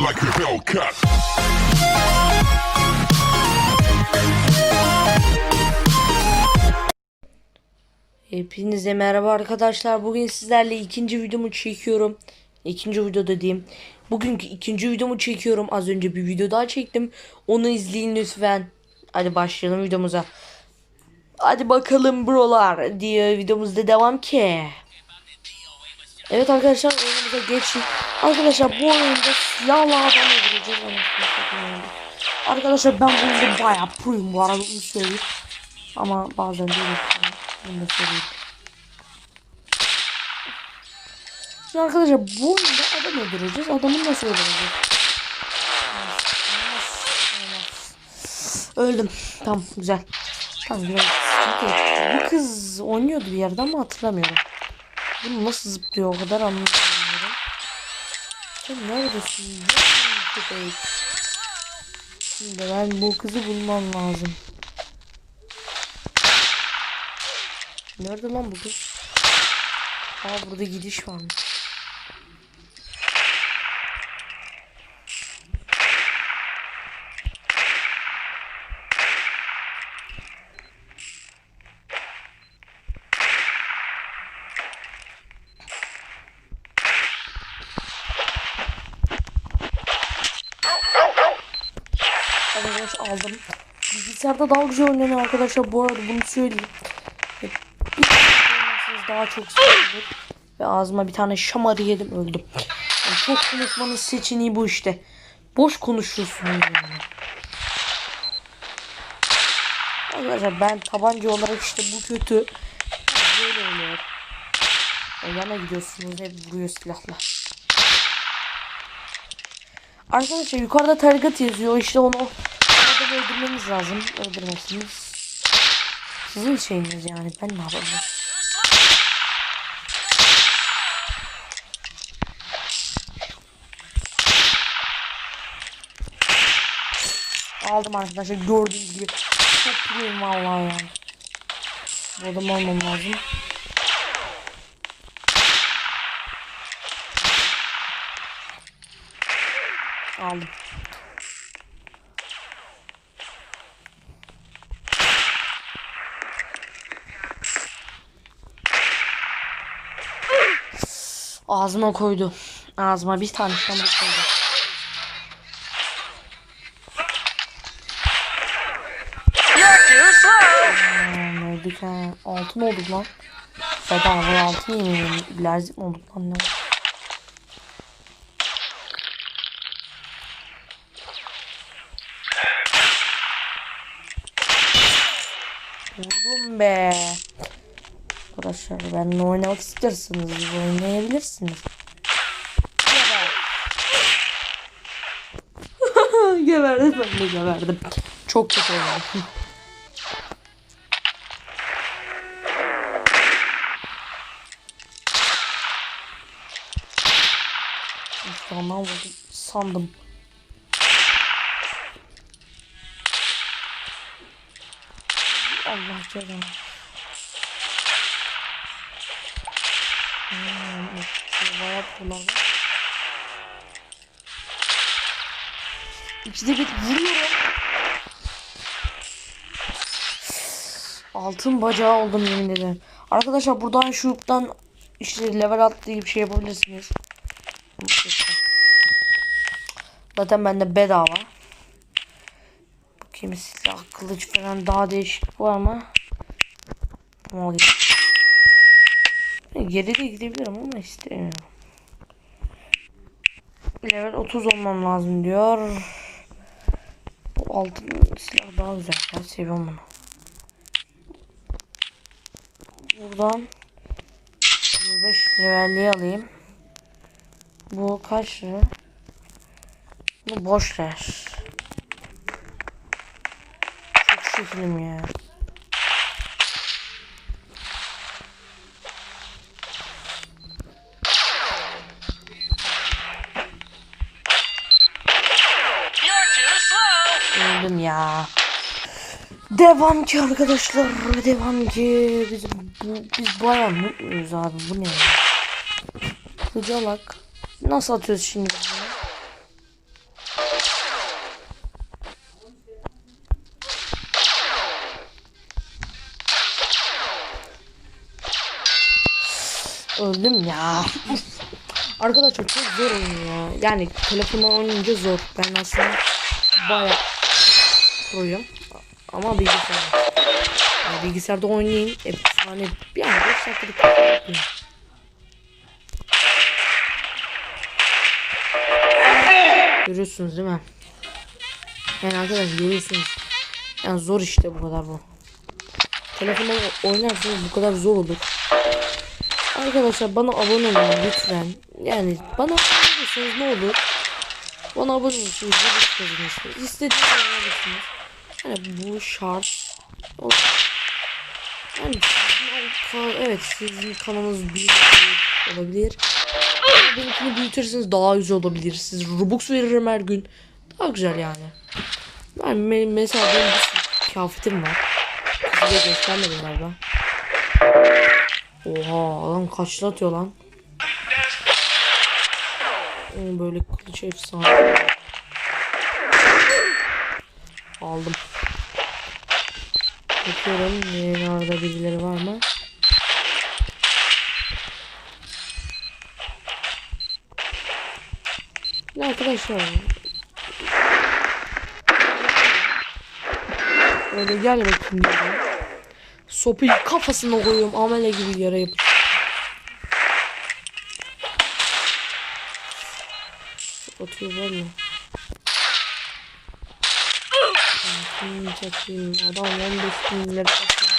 like a Hellcat. Hepinize merhaba arkadaşlar. Bugün sizlerle ikinci videomu çekiyorum. İkinci videoda diyeyim. Bugünkü ikinci videomu çekiyorum. Az önce bir video daha çektim. Onu izleyin lütfen. Hadi başlayalım videomuza. Hadi bakalım brolar diye videomuzda devam ki. Evet arkadaşlar oyunumuza geçin. Arkadaşlar bu oyunda silahla adam öldüreceğiz. Arkadaşlar ben bu oyunda bayağı proyum bu arada onu söyleyeyim. Ama bazen de yok. Da söyleyeyim. Şimdi arkadaşlar bu oyunda adam öldüreceğiz. Adamı nasıl öldüreceğiz? Öldüm. Tamam güzel. Tamam güzel. Bu kız oynuyordu bir yerde ama hatırlamıyorum. Bunu nasıl zıplıyor o kadar anlamıyorum. Sen neredesin? Şimdi ben bu kızı bulmam lazım. Nerede lan bu kız? Aa burada gidiş varmış. Aldım. Bilgisayarda daha güzel oynanıyor arkadaşlar. Bu arada bunu söyleyeyim. Oynarsınız daha çok sevilir. Ve ağzıma bir tane şamarı yedim öldüm. Yani çok konuşmanın seçeneği bu işte. Boş konuşuyorsunuz yani. Arkadaşlar ben tabanca olarak işte bu kötü. Böyle oluyor. Yana gidiyorsunuz hep vuruyor silahla. Arkadaşlar yukarıda target yazıyor. İşte onu orada öldürmemiz lazım. Öldürmezsiniz. Sizin şeyiniz yani. Ben ne yapayım? Aldım arkadaşlar gördüğünüz gibi. Çok pürüyüm vallahi ya. Bu adam almam lazım. Aldım. Ağzıma koydu. Ağzıma bir tane şamur koydu. Aman öldük ha. Altın olduk lan. Bedava altın yemeyelim. Bilezik mi olduk lan ne? Vurdum be. Arkadaşlar benimle oynamak isterseniz oynayabilirsiniz. Geber. geberdim ben de geberdim. Çok kötü. İşte ondan vurdum sandım. Allah cezanı. Hmm, bayağı bunlar var. İkide bir vuruyorum. Altın bacağı oldum yemin ederim. Arkadaşlar buradan şuruptan işte level atlayıp bir şey yapabilirsiniz. Zaten bende bedava. Bakayım silah kılıç falan daha değişik var mı? Ama Geri de gidebilirim ama istemiyorum. Level 30 olmam lazım diyor. Bu altın silah daha güzel. Ben seviyorum bunu. Buradan 25 levelliği alayım. Bu kaç lira? Bu boş ver. Çok şekilim ya. Devam ki arkadaşlar. Devam ki. Biz, bu, biz bayağı mutluyuz abi. Bu ne ya? Nasıl atıyoruz şimdi? Öldüm ya. Arkadaşlar çok zor ya. Yani telefonla oynayınca zor. Ben aslında bayağı proyum. Ama bilgisayarda. Yani bilgisayarda oynayayım. Efsane. Yani 5 dakikalık yapayım. Görüyorsunuz değil mi? Yani arkadaşlar görüyorsunuz. Yani zor işte bu kadar bu. Telefonda oynarsanız bu kadar zor olur. Arkadaşlar bana abone olun lütfen. Yani bana abone olursanız ne olur? Bana abone olursunuz. İstediğiniz alırsınız. Yani bu şart. Yani evet sizin kanalınız büyük olabilir. Ama benimkini büyütürseniz daha güzel olabilir. Siz Robux veririm her gün. Daha güzel yani. Ben me- mesela benim bir kıyafetim var. Size göstermedim galiba. Oha lan kaçlı atıyor lan. Böyle kılıç efsane. Aldım. Bakıyorum nerede birileri var mı? Ya arkadaşlar. Öyle gel bakayım diye. Sopayı kafasına koyuyorum amele gibi yere yapıştı. Atıyor var ya. Anasını satayım. Adam 15 bin lira satıyor.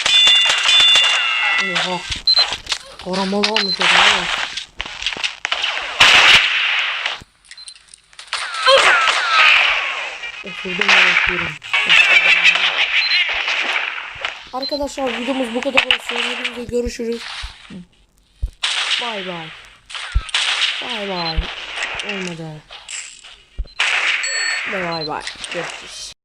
Oha. Aramalı almış adam ama. Oturdum ben yapıyorum. Arkadaşlar videomuz bu kadar olsun. Hepinize görüşürüz. Bay bay. Bay bay. Olmadı. Bay bay. Görüşürüz.